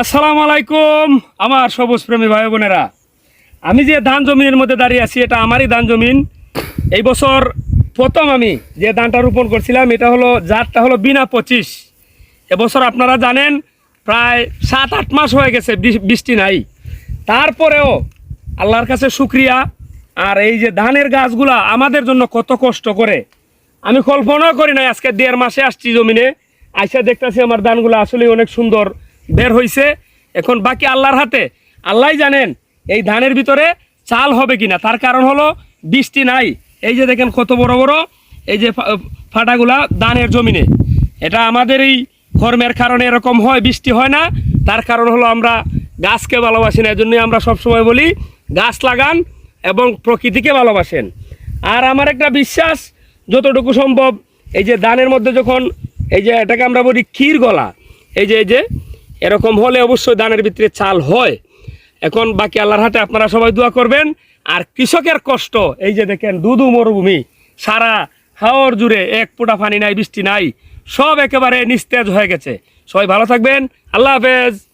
আসসালামু আলাইকুম, আমার সবুজ প্রেমী ভাই বোনেরা। আমি যে ধান জমিনের মধ্যে দাঁড়িয়ে আছি, এটা আমারই ধান জমিন। এই বছর প্রথম আমি যে ধানটা রোপণ করছিলাম, এটা হলো, জাতটা হলো বিনা পঁচিশ। এবছর আপনারা জানেন, প্রায় সাত, আট মাস হয়ে গেছে বৃষ্টি নাই। তারপরেও আল্লাহর কাছে শুক্রিয়া। আর এই যে ধানের গাছগুলা আমাদের জন্য কত কষ্ট করে। আমি কল্পনাও করি নাই, আজকে দেড় মাসে আসছি জমিনে। আইসা দেখতেছি আমার ধানগুলো আসলে অনেক সুন্দর। বের হইছে। এখন বাকি আল্লাহর হাতে। আল্লাহই জানেন এই ধানের ভিতরে চাল হবে কিনা। তার কারণ হলো বৃষ্টি নাই। এই যে দেখেন কত বড় বড় এই যে ফাটাগুলা ধানের জমিনে। এটা আমাদের এই কর্মের কারণে এরকম হয়, বৃষ্টি হয় না। তার কারণ হলো আমরা গাছকে ভালোবাসি না। এই জন্যই আমরা সবসময় বলি, গাছ লাগান এবং প্রকৃতিকে ভালোবাসেন। আর আমার একটা বিশ্বাস, যতটুকু সম্ভব, এই যে ধানের মধ্যে যখন এই যে এটাকে আমরা বলি ক্ষীর গলা এই যে এই যে এরকম হলে অবশ্যই ধানের ভিতরে চাল হয়। এখন বাকি আল্লাহর হাতে আপনারা সবাই দোয়া করবেন। আর কৃষকের কষ্ট, এই যে দেখেন দুদু মরুভূমি, সারা হাওর জুড়ে এক ফোঁটা পানি নাই, বৃষ্টি নাই, সব একেবারে নিস্তেজ হয়ে গেছে। সবাই ভালো থাকবেন। আল্লাহ হাফেজ।